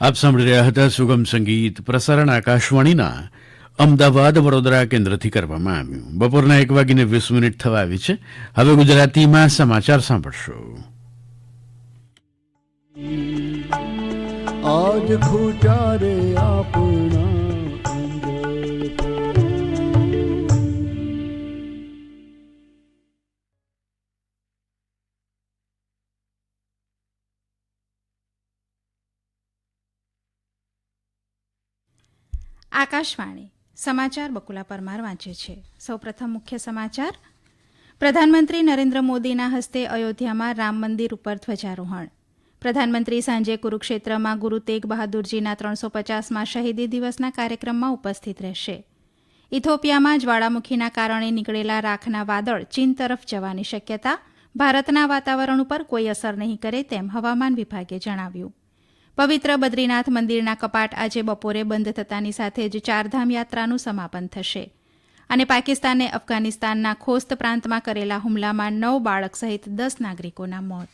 આપ સાંભળી રહ્યા હતા સુગમ સંગીત પ્રસારણ આકાશવાણીના અમદાવાદ વડોદરા કેન્દ્રથી કરવામાં આવ્યું. બપોરના એક વાગીને વીસ મિનિટ થવા આવી છે. હવે ગુજરાતીમાં સમાચાર સાંભળશો. આજ ખૂટ્યા રે આપણા આકાશવાણી, સમાચાર બકુલા પરમાર વાંચે છે. સૌપ્રથમ મુખ્ય સમાચાર, પ્રધાનમંત્રી નરેન્દ્ર મોદીના હસ્તે અયોધ્યામાં રામ મંદિર ઉપર ધ્વજારોહણ. પ્રધાનમંત્રી સાંજે કુરુક્ષેત્રમાં ગુરુ તેગ બહાદુરજીના ત્રણસો પચાસમાં શહીદી દિવસના કાર્યક્રમમાં ઉપસ્થિત રહેશે. ઇથોપિયામાં જ્વાળામુખીના કારણે નીકળેલા રાખના વાદળ ચીન તરફ જવાની શક્યતા, ભારતના વાતાવરણ ઉપર કોઈ અસર નહીં કરે તેમ હવામાન વિભાગે જણાવ્યું. પવિત્ર બદ્રીનાથ મંદિરના કપાટ આજે બપોરે બંધ થતાની સાથે જ ચારધામ યાત્રાનું સમાપન થશે. અને પાકિસ્તાને અફઘાનિસ્તાનના ખોસ્ત પ્રાંતમાં કરેલા હુમલામાં નવ બાળક સહિત દસ નાગરિકોના મોત.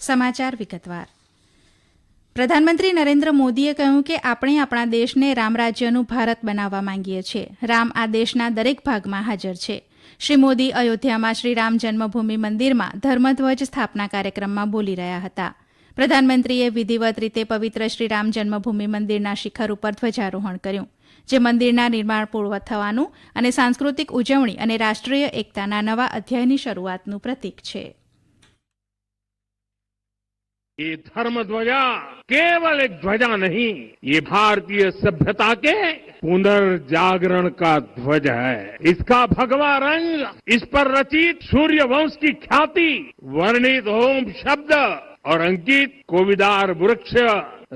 સમાચાર વિગતવાર. પ્રધાનમંત્રી નરેન્દ્ર મોદીએ કહ્યું કે આપણે આપણા દેશને રામરાજ્યનું ભારત બનાવવા માંગીએ છીએ. રામ આ દેશના દરેક ભાગમાં હાજર છે. શ્રી મોદી અયોધ્યામાં શ્રી રામ જન્મભૂમિ મંદિરમાં ધર્મધ્વજ સ્થાપના કાર્યક્રમમાં બોલી રહ્યા હતા. પ્રધાનમંત્રીએ વિધિવત રીતે પવિત્ર શ્રી રામ જન્મભૂમિ મંદિરના શિખર ઉપર ધ્વજારોહણ કર્યું જે મંદિરના નિર્માણ પૂર્વ થવાનું અને સાંસ્કૃતિક ઉજવણી અને રાષ્ટ્રીય એકતાના નવા અધ્યાયની શરૂઆતનું પ્રતીક છે ये धर्म ध्वजा केवल एक ध्वजा नहीं ये भारतीय सभ्यता के पुनर्जागरण का ध्वज है इसका भगवा रंग इस पर रचित सूर्य वंश की ख्याति वर्णित ओम शब्द और अंकित कोविदार वृक्ष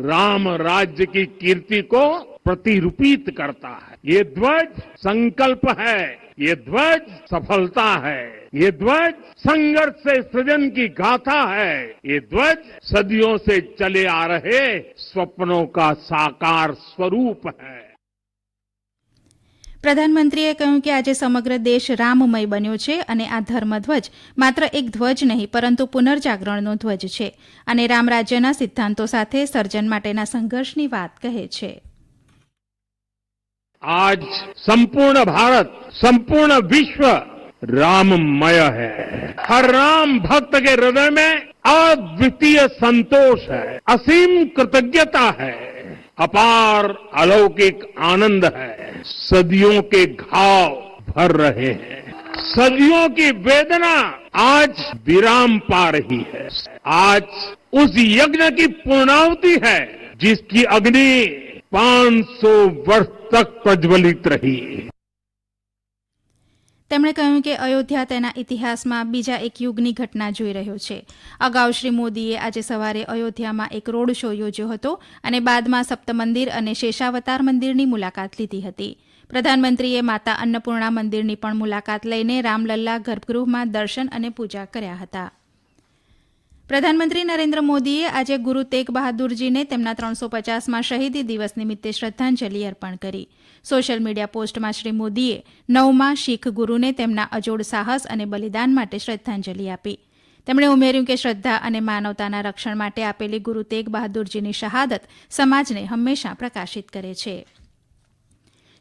राम राज्य की कीर्ति को प्रतिरूपित करता है। ये ध्वज संकल्प है, ये ध्वज सफलता है, ये ध्वज संघर्ष से सृजन की गाथा है, ये ध्वज सदियों से चले आ रहे स्वप्नों का साकार स्वरूप है। પ્રધાનમંત્રીએ કહ્યું કે આજે સમગ્ર દેશ રામમય બન્યો છે અને આ ધર્મધ્વજ માત્ર એક ધ્વજ નહીં, પરંતુ પુનર્જાગરણનો ધ્વજ છે અને રામરાજ્યના સિદ્ધાંતો સાથે સર્જન માટેના સંઘર્ષની વાત કહે છે. આજ સંપૂર્ણ ભારત, સંપૂર્ણ વિશ્વ રામમય હૈ. હર રામ ભક્ત કે હૃદય મેં અદ્વિતીય સંતોષ હૈ, અસીમ કૃતજ્ઞતા હૈ. अपार अलौकिक आनंद है। सदियों के घाव भर रहे हैं। सदियों की वेदना आज विराम पा रही है। आज उस यज्ञ की पूर्णावति है, जिसकी अग्नि 500 वर्ष तक प्रज्वलित रही। તેમણે કહ્યું કે અયોધ્યા તેના ઇતિહાસમાં બીજા એક યુગની ઘટના જોઈ રહ્યો છે. અગાઉ શ્રી મોદીએ આજે સવારે અયોધ્યામાં એક રોડ શો યોજ્યો હતો અને બાદમાં સપ્તમંદિર અને શેષાવતાર મંદિરની મુલાકાત લીધી હતી. પ્રધાનમંત્રીએ માતા અન્નપૂર્ણા મંદિરની પણ મુલાકાત લઈને રામલલ્લા ગર્ભગૃહમાં દર્શન અને પૂજા કર્યા હતા. પ્રધાનમંત્રી નરેન્દ્ર મોદીએ આજે ગુરુ તેગ બહાદુરજીને તેમના ત્રણસો પચાસમાં શહીદી દિવસ નિમિત્તે શ્રદ્ધાંજલિ અર્પણ કરી. સોશિયલ મીડિયા પોસ્ટમાં શ્રી મોદીએ નવમાં શીખ ગુરુને તેમના અજોડ સાહસ અને બલિદાન માટે શ્રદ્ધાંજલિ આપી. તેમણે ઉમેર્યું કે શ્રદ્ધા અને માનવતાના રક્ષણ માટે આપેલી ગુરુ તેગ બહાદુરજીની શહાદત સમાજને હંમેશા પ્રકાશિત કરે છે.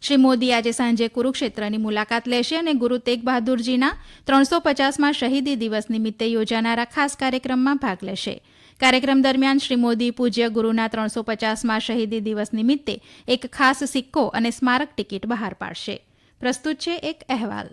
શ્રી મોદી આજે સાંજે કુરુક્ષેત્રની મુલાકાત લેશે અને ગુરુ તેગ બહાદુરજીના ત્રણસો પચાસમાં શહીદી દિવસ નિમિત્તે યોજાનારા ખાસ કાર્યક્રમમાં ભાગ લેશે. કાર્યક્રમ દરમિયાન શ્રી મોદી પૂજ્ય ગુરુના ત્રણસો પચાસમાં શહીદી દિવસ નિમિત્તે એક ખાસ સિક્કો અને સ્મારક ટિકિટ બહાર પાડશે. પ્રસ્તુત છે એક અહેવાલ.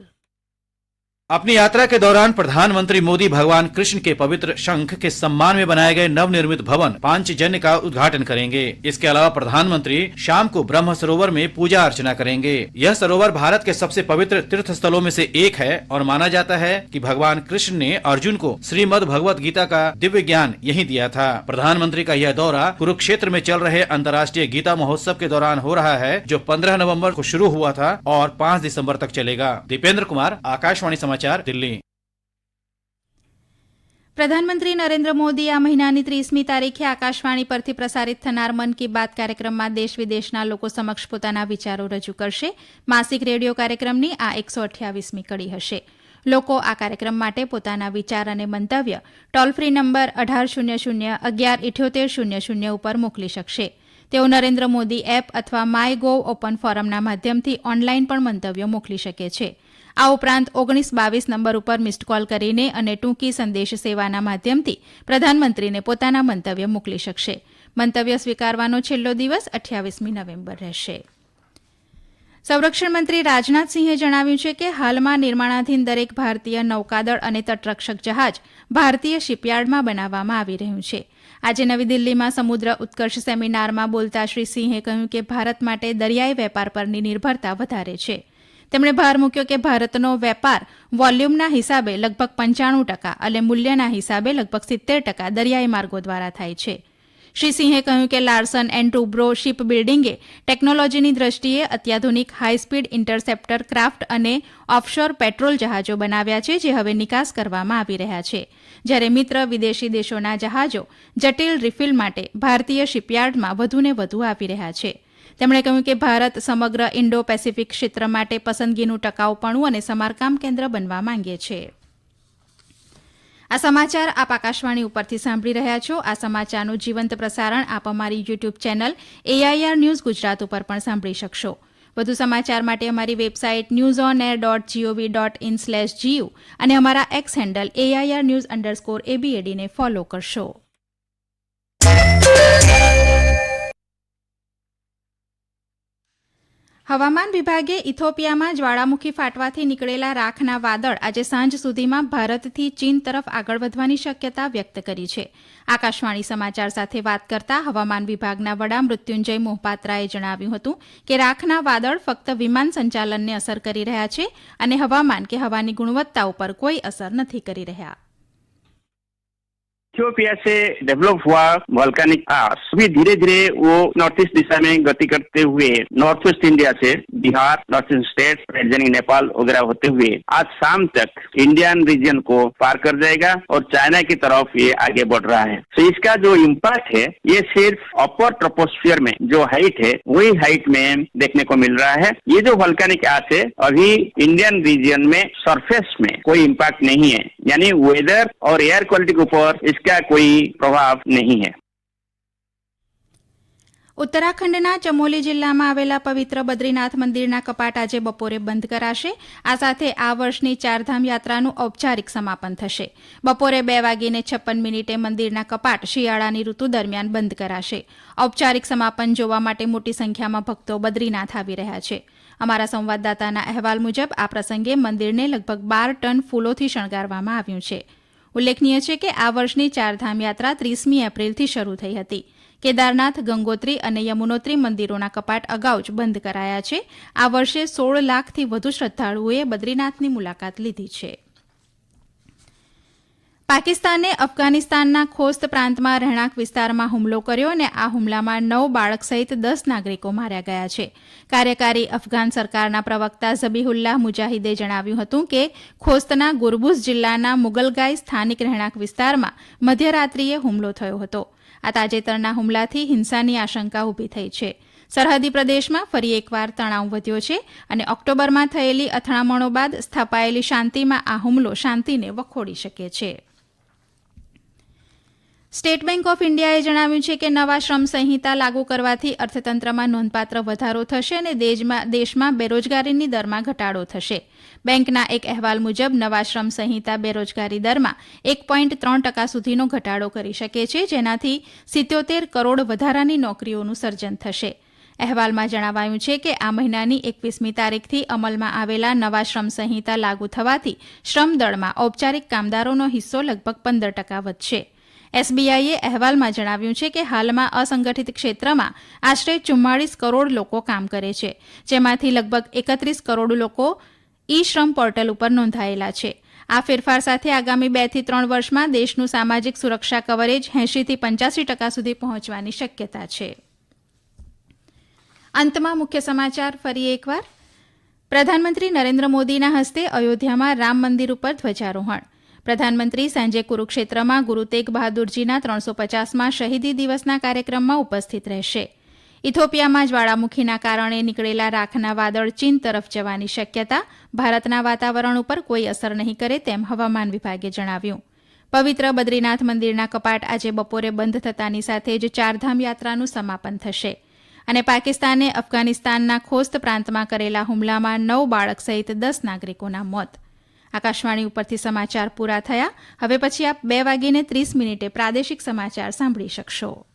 अपनी यात्रा के दौरान प्रधानमंत्री मोदी भगवान कृष्ण के पवित्र शंख के सम्मान में बनाए गए नवनिर्मित भवन पांचजन्य का उद्घाटन करेंगे। इसके अलावा प्रधानमंत्री शाम को ब्रह्म सरोवर में पूजा अर्चना करेंगे। यह सरोवर भारत के सबसे पवित्र तीर्थ स्थलों में से एक है और माना जाता है कि भगवान कृष्ण ने अर्जुन को श्रीमद भगवत गीता का दिव्य ज्ञान यही दिया था। प्रधानमंत्री का यह दौरा कुरुक्षेत्र में चल रहे अंतर्राष्ट्रीय गीता महोत्सव के दौरान हो रहा है, जो पंद्रह नवंबर को शुरू हुआ था और 5 दिसंबर तक चलेगा। दीपेंद्र कुमार, आकाशवाणी समाचार। સમાચાર દિલ્હી. પ્રધાનમંત્રી નરેન્દ્ર મોદી આ મહિનાની ત્રીસમી તારીખે આકાશવાણી પરથી પ્રસારિત થનાર મન કી બાત કાર્યક્રમમાં દેશ વિદેશના લોકો સમક્ષ પોતાના વિચારો રજૂ કરશે. માસિક રેડિયો કાર્યક્રમની આ એકસો અઠ્યાવીસમી કડી હશે. લોકો આ કાર્યક્રમ માટે પોતાના વિચાર અને મંતવ્ય ટોલ ફ્રી નંબર અઢાર શૂન્ય શૂન્ય અગિયાર ઇઠ્યોતેર શૂન્ય શૂન્ય ઉપર મોકલી શકશે. તેઓ નરેન્દ્ર મોદી એપ અથવા માય ગોવ ઓપન ફોરમના માધ્યમથી ઓનલાઇન પણ મંતવ્યો મોકલી શકે છે. આ ઉપરાંત ઓગણીસ બાવીસ નંબર ઉપર મિસ્ડ કોલ કરીને અને ટૂંકી સંદેશ સેવાના માધ્યમથી પ્રધાનમંત્રીને પોતાના મંતવ્ય મોકલી શકશે. મંતવ્ય સ્વીકારવાનો છેલ્લો દિવસ અઠ્યાવીસમી નવેમ્બર રહેશે. સંરક્ષણ મંત્રી રાજનાથસિંહે જણાવ્યું છે કે હાલમાં નિર્માણાધીન દરેક ભારતીય નૌકાદળ અને તટરક્ષક જહાજ ભારતીય શિપયાર્ડમાં બનાવવામાં આવી રહ્યું છે. આજે નવી દિલ્હીમાં સમુદ્ર ઉત્કર્ષ સેમિનારમાં બોલતા શ્રી સિંહે કહ્યું કે ભારત માટે દરિયાઈ વેપાર પરની નિર્ભરતા વધારે છે. તેમણે ભાર મૂક્યો કે ભારતનો વેપાર વોલ્યુમના હિસાબે લગભગ પંચાણું ટકા અને મૂલ્યના હિસાબે લગભગ સિત્તેર ટકા દરિયાઈ માર્ગો દ્વારા થાય છે. શ્રી સિંહે કહ્યું કે લાર્સન એન્ડ ટુબ્રો શિપ બિલ્ડિંગે ટેકનોલોજીની દ્રષ્ટિએ અત્યાધુનિક હાઈસ્પીડ ઇન્ટરસેપ્ટર ક્રાફ્ટ અને ઓફશોર પેટ્રોલ જહાજો બનાવ્યા છે, જે હવે નિકાસ કરવામાં આવી રહ્યા છે. જ્યારે મિત્ર વિદેશી દેશોના જહાજો જટિલ રિફિલ માટે ભારતીય શિપયાર્ડમાં વધુને વધુ આવી રહ્યા છે. તેમણે કહ્યું કે ભારત સમગ્ર ઇન્ડો પેસિફિક ક્ષેત્ર માટે પસંદગીનું ટકાઉપણું અને સમારકામ કેન્દ્ર બનવા માંગે છે. આ સમાચાર આપ આકાશવાણી ઉપરથી સાંભળી રહ્યા છો. આ સમાચારનું જીવંત પ્રસારણ આપ અમારી YouTube channel AIR news Gujarat ઉપર પણ સાંભળી શકશો. વધુ સમાચાર માટે અમારી website news on air dot GOV dot in slash GU અને અમારા X handle AIR news underscore એબીએડીને follow કરશો. હવામાન વિભાગે ઇથોપિયામાં જ્વાળામુખી ફાટવાથી નીકળેલા રાખના વાદળ આજે સાંજ સુધીમાં ભારતથી ચીન તરફ આગળ વધવાની શક્યતા વ્યક્ત કરી છે. આકાશવાણી સમાચાર સાથે વાત કરતા હવામાન વિભાગના વડા મૃત્યુંજય મોહપાત્રાએ જણાવ્યું હતું કે રાખના વાદળ ફક્ત વિમાન સંચાલનને અસર કરી રહ્યા છે અને હવામાન કે હવાની ગુણવત્તા ઉપર કોઈ અસર નથી કરી રહ્યા. इथियोपिया से डेवलप हुआ वॉल्केनिक आर्स भी धीरे धीरे वो नॉर्थ ईस्ट दिशा में गति करते हुए नॉर्थ वेस्ट इंडिया से बिहार नॉर्थ ईस्ट स्टेट यानी नेपाल वगैरह होते हुए, आज शाम तक इंडियन रीजन को पार कर जाएगा और चाइना की तरफ़ ये आगे बढ़ रहा है। तो इसका जो इम्पैक्ट है, ये सिर्फ़ अपर ट्रोपोस्फियर में जो हाइट है, वही हाइट में देखने को मिल रहा है। ये जो वॉल्केनिक आर्स है, अभी इंडियन रीजन में सरफेस में कोई इम्पैक्ट नहीं है। यानी वेदर और एयर क्वालिटी के ऊपर इसका कोई प्रभाव नहीं है ઉત્તરાખંડના ચમોલી જિલ્લામાં આવેલા પવિત્ર બદ્રીનાથ મંદિરના કપાટ આજે બપોરે બંધ કરાશે આ સાથે આ વર્ષની ચારધામ યાત્રાનું ઔપચારિક સમાપન થશે બપોરે બે વાગીને છપ્પન મિનિટે મંદિરના કપાટ શિયાળાની ઋતુ દરમિયાન બંધ કરાશે ઔપચારિક સમાપન જોવા માટે મોટી સંખ્યામાં ભક્તો બદ્રીનાથ આવી રહ્યા છે અમારા સંવાદદાતાના અહેવાલ મુજબ આ પ્રસંગે મંદિરને લગભગ બાર ટન ફૂલોથી શણગારવામાં આવ્યું છે ઉલ્લેખનીય છે કે આ વર્ષની ચારધામ યાત્રા ત્રીસમી એપ્રિલથી શરૂ થઈ હતી. કેદારનાથ, ગંગોત્રી અને યમુનોત્રી મંદિરોના કપાટ અગાઉ જ બંધ કરાયા છે. આ વર્ષે સોળ લાખથી વધુ શ્રદ્ધાળુઓએ બદ્રીનાથની મુલાકાત લીધી છે. પાકિસ્તાને અફઘાનિસ્તાનના ખોસ્ત પ્રાંતમાં રહેણાંક વિસ્તારમાં હુમલો કર્યો અને આ હુમલામાં નવ બાળક સહિત દસ નાગરિકો માર્યા ગયા છે. કાર્યકારી અફઘાન સરકારના પ્રવક્તા ઝબીહુલ્લાહ મુજાહિદે જણાવ્યું હતું કે, ખોસ્તના ગુરબુઝ જિલ્લાના મુગલગાય સ્થાનિક રહેણાંક વિસ્તારમાં મધ્યરાત્રિએ હુમલો થયો હતો. આ તાજેતરના હુમલાથી હિંસાની આશંકા ઊભી થઈ છે. સરહદી પ્રદેશમાં ફરી એકવાર તણાવ વધ્યો છે અને ઓક્ટોબરમાં થયેલી અથડામણો બાદ સ્થપાયેલી શાંતિમાં આ હુમલો શાંતિને વખોડી શકે છે. સ્ટેટ બેંક ઓફ ઇન્ડિયાએ જણાવ્યું છે કે નવા શ્રમ સંહિતા લાગુ કરવાથી અર્થતંત્રમાં નોંધપાત્ર વધારો થશે અને દેશમાં બેરોજગારીની દરમાં ઘટાડો થશે. બેંકના એક અહેવાલ મુજબ, નવા શ્રમ સંહિતા બેરોજગારી દરમાં એક પોઈન્ટ ત્રણ ટકા સુધીનો ઘટાડો કરી શકે છે, જેનાથી સિત્યોતેર કરોડ વધારાની નોકરીઓનું સર્જન થશે. અહેવાલમાં જણાવાયું છે કે આ મહિનાની એકવીસમી તારીખથી અમલમાં આવેલા નવા શ્રમ સંહિતા લાગુ થવાથી શ્રમદળમાં ઔપચારિક કામદારોનો હિસ્સો લગભગ પંદર ટકા વધશે. એસબીઆઈએ અહેવાલમાં જણાવ્યું છે કે હાલમાં અસંગઠિત ક્ષેત્રમાં આશરે ચુમ્માળીસ કરોડ લોકો કામ કરે છે, જેમાંથી લગભગ એકત્રીસ કરોડ લોકો ઈ શ્રમ પોર્ટલ ઉપર નોંધાયેલા છે. આ ફેરફાર સાથે આગામી બેથી ત્રણ વર્ષમાં દેશનું સામાજિક સુરક્ષા કવરેજ એંશીથી પંચ્યાસી ટકા સુધી પહોંચવાની શક્યતા છે. અંતમાં મુખ્ય સમાચાર ફરી એકવાર. પ્રધાનમંત્રી નરેન્દ્ર મોદીના હસ્તે અયોધ્યામાં રામ મંદિર ઉપર ધ્વજારોહણ. પ્રધાનમંત્રી સાંજે કુરુક્ષેત્રમાં ગુરુ તેગ બહાદુરજીના ત્રણસો પચાસમાં શહીદી દિવસના કાર્યક્રમમાં ઉપસ્થિત રહેશે. ઇથોપિયામાં જ્વાળામુખીના કારણે નીકળેલા રાખના વાદળ ચીન તરફ જવાની શક્યતા, ભારતના વાતાવરણ ઉપર કોઈ અસર નહીં કરે તેમ હવામાન વિભાગે જણાવ્યું. પવિત્ર બદ્રીનાથ મંદિરના કપાટ આજે બપોરે બંધ થતાની સાથે જ ચારધામ યાત્રાનું સમાપન થશે અને પાકિસ્તાને અફઘાનિસ્તાનના ખોસ્ત પ્રાંતમાં કરેલા હુમલામાં નવ બાળક સહિત દસ નાગરિકોના મોત. આકાશવાણી ઉપરથી સમાચાર પૂરા થયા. હવે પછી આપ બે વાગીને ત્રીસ મિનિટે પ્રાદેશિક સમાચાર સાંભળી શકશો.